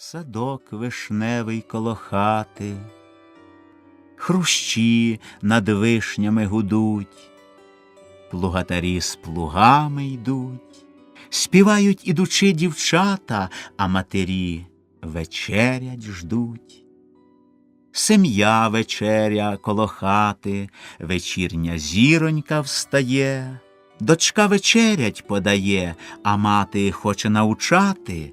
Садок вишневий коло хати, хрущі над вишнями гудуть, плугатарі з плугами йдуть, співають ідучи дівчата, а матері вечерять ждуть. Сем'я вечеря коло хати, вечірня зіронька встає, дочка вечерять подає, а мати хоче научати,